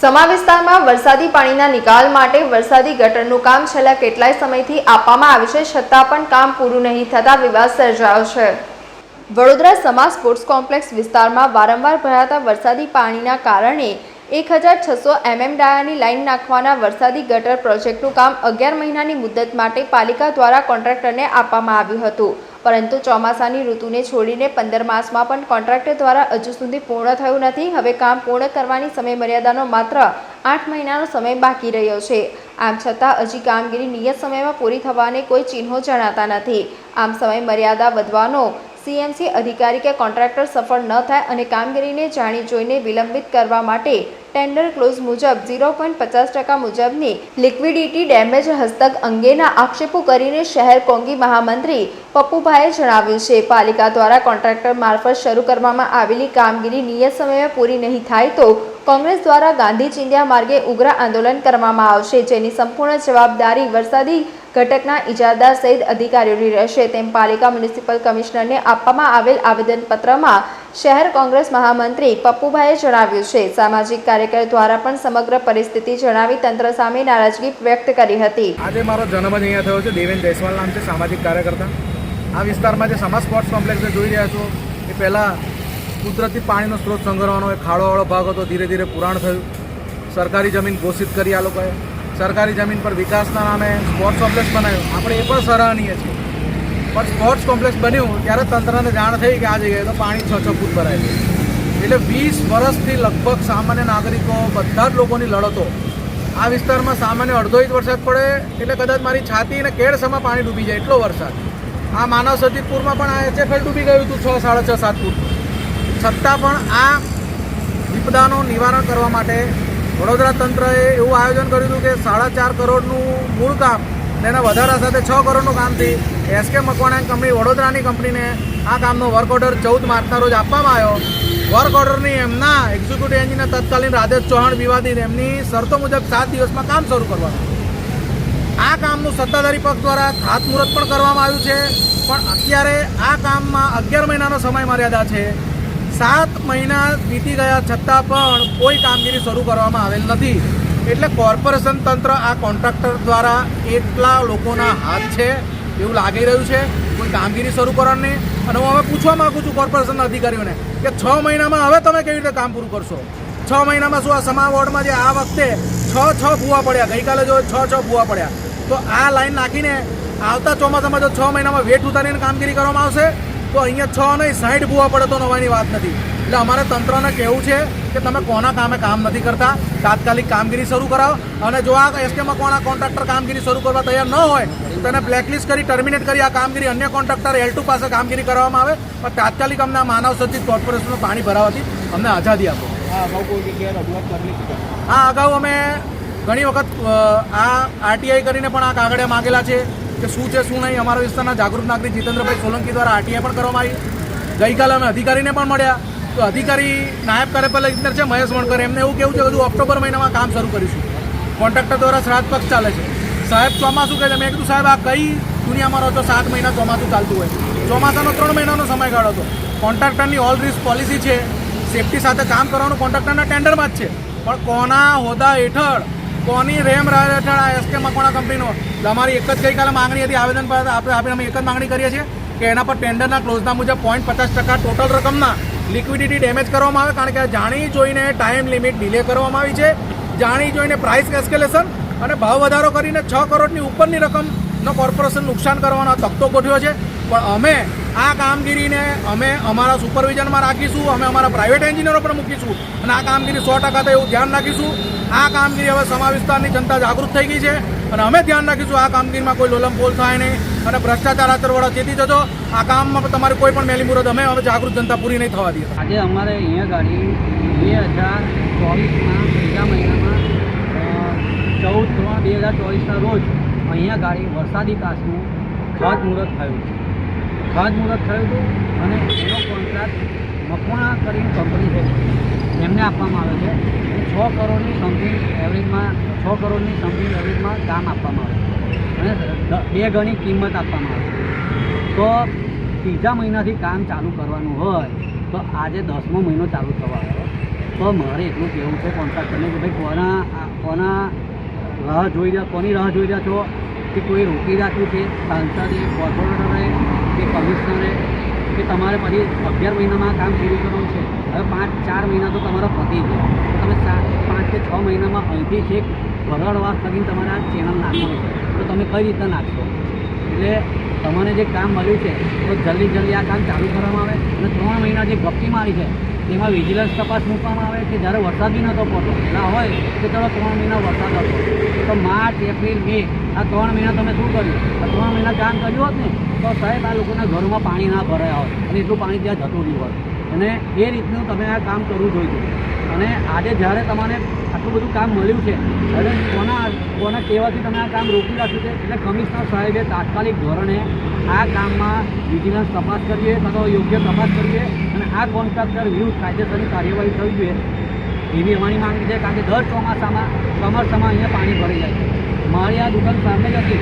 સમા વિસ્તારમાં વરસાદી પાણીના નિકાલ માટે વરસાદી ગટરનું કામ છેલ્લા કેટલાય સમયથી આપવામાં આવ્યું છે, છતાં પણ કામ પૂરું નહીં થતાં વિવાદ સર્જાયો છે. વડોદરા સમા સ્પોર્ટ્સ કોમ્પ્લેક્સ વિસ્તારમાં વારંવાર ભરાતા વરસાદી પાણીના કારણે એક હજાર છસો એમએમ ડાયાની લાઇન નાખવાના વરસાદી ગટર પ્રોજેક્ટનું કામ અગિયાર મહિનાની મુદ્દત માટે પાલિકા દ્વારા કોન્ટ્રાક્ટરને આપવામાં આવ્યું હતું. પરંતુ ચોમાસાની ઋતુને છોડીને પંદર માસમાં પણ કોન્ટ્રાક્ટર દ્વારા હજુ સુધી પૂર્ણ થયું નથી. હવે કામ પૂર્ણ કરવાની સમયમર્યાદાનો માત્ર આઠ મહિનાનો સમય બાકી રહ્યો છે. આમ છતાં હજી કામગીરી નિયત સમયમાં પૂરી થવાને કોઈ ચિહ્નો જણાતા નથી. આમ સમય મર્યાદા વધવાનો સીએમસી અધિકારી કે કોન્ટ્રાક્ટર સફળ ન થાય અને કામગીરીને જાણી જોઈને વિલંબિત કરવા માટે ટેન્ડર ક્લોઝ મુજબ ઝીરો પોઈન્ટ પચાસ ટકા મુજબની લિક્વિડિટી ડેમેજ હસ્તક અંગેના આક્ષેપો કરીને શહેર કોંગી મહામંત્રી પપ્પુભાઈએ જણાવ્યું છે. પાલિકા દ્વારા કોન્ટ્રાક્ટર મારફત શરૂ કરવામાં આવેલી કામગીરી નિયત સમયે પૂરી નહીં થાય તો કોંગ્રેસ દ્વારા ગાંધી ચિંધ્યા માર્ગે ઉગ્ર આંદોલન કરવામાં આવશે, જેની સંપૂર્ણ જવાબદારી વરસાદી ઘટકના ઇજારદાર સહિત અધિકારીઓની રહેશે. તેમ પાલિકા મ્યુનિસિપલ કમિશનરને આપવામાં આવેલ આવેદનપત્રમાં શહેર કોંગ્રેસ મહામંત્રી પપ્પુભાઈએ જણાવ્યું છે. સામાજિક કાર્યકર દ્વારા પણ સમગ્ર પરિસ્થિતિ જણાવી તંત્ર સામે નારાજગી વ્યક્ત કરી હતી. આજે મારો જન્મ અહીંયા થયો છે. દેવેન જયસ્વાલ નામ છે સામાજિક કાર્યકર્તા. આ વિસ્તારમાં જે સમાજ સ્પોર્ટ્સ કોમ્પ્લેક્સ જોઈ રહ્યા છો, એ પહેલાં કુદરતી પાણીનો સ્ત્રોત સંગ્રહવાનો એક ખાડોવાળો ભાગ હતો. ધીરે ધીરે પુરાણ થયું. સરકારી જમીન ઘોષિત કરી આ લોકોએ. સરકારી જમીન પર વિકાસના નામે સ્પોર્ટ્સ કોમ્પ્લેક્સ બનાવ્યું. આપણે એ પણ સરાહનીય છે પણ સ્પોર્ટ્સ કોમ્પ્લેક્સ બન્યું ત્યારે તંત્રને જાણ થઈ કે આ જગ્યાએ તો પાણી છ છ ફૂટ ભરાય છે. એટલે વીસ વર્ષથી લગભગ સામાન્ય નાગરિકો, બધા જ લોકોની લડતો. આ વિસ્તારમાં સામાન્ય અડધો ઇંચ વરસાદ પડે એટલે કદાચ મારી છાતી અને કેળસમાં પાણી ડૂબી જાય એટલો વરસાદ. આ માનવ સજીદપુરમાં પણ આ એચએફએલ ડૂબી ગયું હતું છ, સાડા છ, સાત ફૂટ. છતાં પણ આ વિપદાનું નિવારણ કરવા માટે વડોદરા તંત્રએ એવું આયોજન કર્યું હતું કે સાડા ચાર કરોડનું મૂળ કામ એના વધારા સાથે છ કરોડનું કામથી એસકે મકવાણા કંપની વડોદરાની કંપનીને આ કામનો વર્ક ઓર્ડર ચૌદ માર્ચના રોજ આપવામાં આવ્યો. વર્ક ઓર્ડરની એમના એક્ઝિક્યુટિવ એન્જિનિયર તત્કાલીન રાજેશ ચૌહાણ વિવાદીને એમની શરતો મુજબ સાત દિવસમાં કામ શરૂ કરવાનું. આ કામનું સત્તાધારી પક્ષ દ્વારા ખાતમુહૂર્ત પણ કરવામાં આવ્યું છે. પણ અત્યારે આ કામમાં અગિયાર મહિનાનો સમય મર્યાદા છે. સાત મહિના વીતી ગયા છતાં પણ કોઈ કામગીરી શરૂ કરવામાં આવેલ નથી. એટલે કોર્પોરેશન તંત્ર આ કોન્ટ્રાક્ટર દ્વારા એટલા લોકોના હાથ છે એવું લાગી રહ્યું છે. કોઈ કામગીરી શરૂ કરવાની અને હું હવે પૂછવા માગું છું કોર્પોરેશનના અધિકારીઓને કે છ મહિનામાં હવે તમે કેવી રીતે કામ પૂરું કરશો? છ મહિનામાં શું આ સમા વોર્ડમાં જે આ વખતે છ છ ભૂવા પડ્યા? ગઈકાલે જો છ છ ભૂવા પડ્યા. તો આ લાઈન નાખીને આવતા ચોમાસામાં જો છ મહિનામાં વેઠ ઉતારીને કામગીરી કરવામાં આવશે? તો અહીંયા છ નહીં સાઠ ભૂવા પડે તો નવાની વાત નથી. એટલે અમારે તંત્રને કહેવું છે કે તમે કોના કામે કામ નથી કરતા? તાત્કાલિક કામગીરી શરૂ કરાવો. અને જો આ એસકેમાં કોના કોન્ટ્રાક્ટર કામગીરી શરૂ કરવા તૈયાર ન હોય તો તેને બ્લેકલિસ્ટ કરી ટર્મિનેટ કરી આ કામગીરી અન્ય કોન્ટ્રાક્ટર એલ ટુ પાસે કામગીરી કરવામાં આવે. પણ તાત્કાલિક અમને આ માનવ સચિત કોર્પોરેશનનું પાણી ભરાવાથી અમને આઝાદી આપો. હા અગાઉ અમે ઘણી વખત આ આરટીઆઈ કરીને પણ આ કાગળિયા માંગેલા છે. કે શું છે, શું નહીં, અમારા વિસ્તારના જાગૃત નાગરિક જીતેન્દ્રભાઈ સોલંકી દ્વારા આરટીઆઈ પણ કરવામાં આવી. ગઈકાલે અમે અધિકારીને પણ મળ્યા. તો અધિકારી નાયબ કાર્યપાલક ઇજનેર છે, મહેશ વણકર. એમને એવું કેવું છે કે હજુ ઓક્ટોબર મહિનામાં કામ શરૂ કરીશું. કોન્ટ્રાક્ટર દ્વારા શ્રાદ્ધ પક્ષ ચાલે છે. સાહેબ ચોમાસું કહે છે. મેં કીધું, સાહેબ, આ કઈ દુનિયામાં રહો છો? સાત મહિના ચોમાસું ચાલતું હોય. ચોમાસાનો ત્રણ મહિનાનો સમયગાળો હતો. કોન્ટ્રાક્ટરની ઓલ રિસ્ક પોલિસી છે. સેફટી સાથે કામ કરવાનું કોન્ટ્રાક્ટરના ટેન્ડરમાં જ છે. પણ કોના હોદ્દા હેઠળ, કોની રેમ રાહ હેઠળ આ એસકે મકવાણા કંપનીનો એટલે અમારી એક જ ગઈકાલે માંગણી હતી, આવેદન પર આપણે આપણે અમે એક જ માંગણી કરીએ છીએ કે એના પર ટેન્ડરના ક્લોઝના મુજબ પોઈન્ટ પચાસ ટકા ટોટલ રકમના લિક્વિડિટી ડેમેજ કરવામાં આવે, કારણ કે આ જાણી જોઈને ટાઈમ લિમિટ ડિલે કરવામાં આવી છે. જાણી જોઈને પ્રાઇસ એસ્કેલેશન અને ભાવ વધારો કરીને છ કરોડની ઉપરની રકમનો કોર્પોરેશન નુકસાન કરવાનો તકતો ગોઠવ્યો છે. પણ અમે આ કામગીરીને અમે અમારા સુપરવિઝનમાં રાખીશું, અમે અમારા પ્રાઇવેટ એન્જિનિયરો પણ મૂકીશું અને આ કામગીરી સો ટકા તો એવું ધ્યાન રાખીશું. આ કામગીરી હવે સમા વિસ્તારની જનતા જાગૃત થઈ ગઈ છે. અને અમે ધ્યાન રાખીશું આ કામગીરીમાં કોઈ લોલમપોલ થાય નહીં અને ભ્રષ્ટાચાર આચરવાળા ચેતી જજો. આ કામમાં તમારે કોઈ પણ મેલી મુરત, અમે હવે જાગૃત જનતા પૂરી નહીં થવા દઈએ. આજે અમારે અહીંયા ગાડી બે હજાર ચોવીસમાં બીજા મહિનામાં ચૌદ ત્રણ બે હજાર ચોવીસના રોજ અહીંયા ગાડી વરસાદી કાશનું ખાત મુહૂર્ત થયું છે. ખાત મુહૂર્ત થયું હતું અને એનો કોન્ટ્રાક્ટ મકવાણા કરીને કંપની છે. એમને આપવામાં આવે છે. છ કરોડની સમથિંગ એવરેજમાં, છ કરોડની સમથિંગ એવરેજમાં કામ આપવામાં આવે અને બે ગણી કિંમત આપવામાં આવે તો ત્રીજા મહિનાથી કામ ચાલુ કરવાનું હોય, તો આજે દસમો મહિનો ચાલુ થવા આવ્યો. તો મારે એટલું કહેવું છે કોન્ટ્રાક્ટરને કે ભાઈ, કોના કોના રાહ જોઈ રહ્યા, કોની રાહ જોઈ રહ્યા છો? કે કોઈ રોકી રાખ્યું છે? સાંસદે, કોર્પોરેટરે, કે કમિશનરે? કે તમારે પછી અગિયાર મહિનામાં કામ શરૂ કરવાનું છે. હવે પાંચ, ચાર મહિના તો તમારા પતી ગયો. તમે સાત, પાંચ કે છ મહિનામાં અહીંથી છેક ભરડવા કરીને તમારે આ ચેનલ નાખવાનું છે. તો તમે કઈ રીતે નાખશો? એટલે તમને જે કામ મળ્યું છે, તો જલ્દી જલ્દી આ કામ ચાલુ કરવામાં આવે અને ત્રણ મહિના જે ગપ્પી મારી છે, તેમાં વિજિલન્સ તપાસ મૂકવામાં આવે કે જ્યારે વરસાદ બી નહોતો પડતો, ના હોય કે ચાલો ત્રણ મહિના વરસાદ હતો. તો માર્ચ, એપ્રિલ, મે આ ત્રણ મહિના તમે શું કર્યું? આ ત્રણ મહિના કામ કર્યું હોત ને, તો સાહેબ આ લોકોના ઘરોમાં પાણી ના ભરાયા હોત અને એટલું પાણી ત્યાં જતું રહ્યું હોત. અને એ રીતનું તમે આ કામ કરવું જોઈએ. અને આજે જ્યારે તમને આટલું બધું કામ મળ્યું છે હવે કોના કોના કહેવાથી તમે આ કામ રોકી રાખ્યું છે? એટલે કમિશનર સાહેબે તાત્કાલિક ધોરણે આ કામમાં વિજિલન્સ તપાસ કરીએ કાં યોગ્ય તપાસ કરીએ અને આ કોન્ટ્રાક્ટર વિરુદ્ધ કાયદેસરની કાર્યવાહી થવી જોઈએ. એવી અમારી માંગણી છે, કારણ કે દર ચોમાસામાં ચોમાસામાં અહીંયા પાણી ભરી જાય છે. મારી આ દુકાન સામે હતી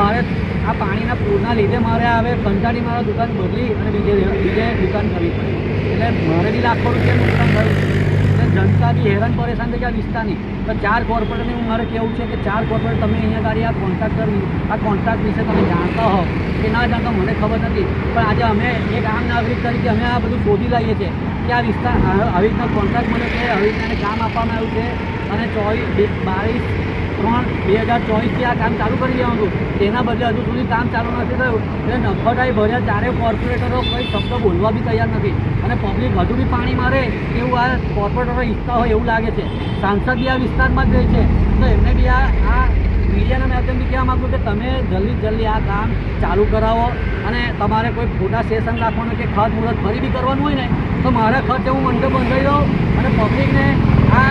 મારે આ પાણીના પૂરના લીધે મારે હવે કંટાળી મારા દુકાન બદલી અને બીજે બીજે દુકાન કરવી પડી. એટલે મારે બી લાખો રૂપિયાનું નુકસાન થયું. જનતા બી હેરાન પરેશાન થઈ ગયા વિસ્તારની. તો ચાર કોર્પોરેટરને હું મારે કહેવું છે કે ચાર કોર્પોરેટર તમે અહીંયા ગાડી આ કોન્ટ્રાક્ટર આ કોન્ટ્રાક્ટ વિશે તમે જાણતા હો કે ના જાણતા મને ખબર નથી. પણ આજે અમે એક આમ નાગરિક તરીકે અમે આ બધું શોધી લઈએ છીએ કે આ વિસ્તાર આવી રીતના કોન્ટ્રાક્ટ મળ્યો છે, આવી રીતના કામ આપવામાં આવ્યું છે. અને ચોવીસ બાવીસ ત્રણ બે હજાર ચોવીસથી આ કામ ચાલુ કરી દેવાનું હતું. તેના બદલે હજુ સુધી કામ ચાલુ નથી થયું. એટલે નફટાઈ ભર્યા ચારે કોર્પોરેટરો કોઈ શબ્દ બોલવા બી તૈયાર નથી. અને પબ્લિક હજુ બી પાણી મારે એવું આ કોર્પોરેટરો ઈચ્છતા હોય એવું લાગે છે. સાંસદ બી આ વિસ્તારમાં જ રહે છે. તો એમને બી આ આ મીડિયાના માધ્યમથી કહેવા માગું કે તમે જલ્દી જલ્દી આ કામ ચાલુ કરાવો. અને તમારે કોઈ ખોટા સેશન રાખવાનું કે ખત મુહૂર્ત ફરી બી કરવાનું હોય ને, તો મારા ખર્ચે હું મંડપ બંધાઈ દઉં અને પબ્લિકને આ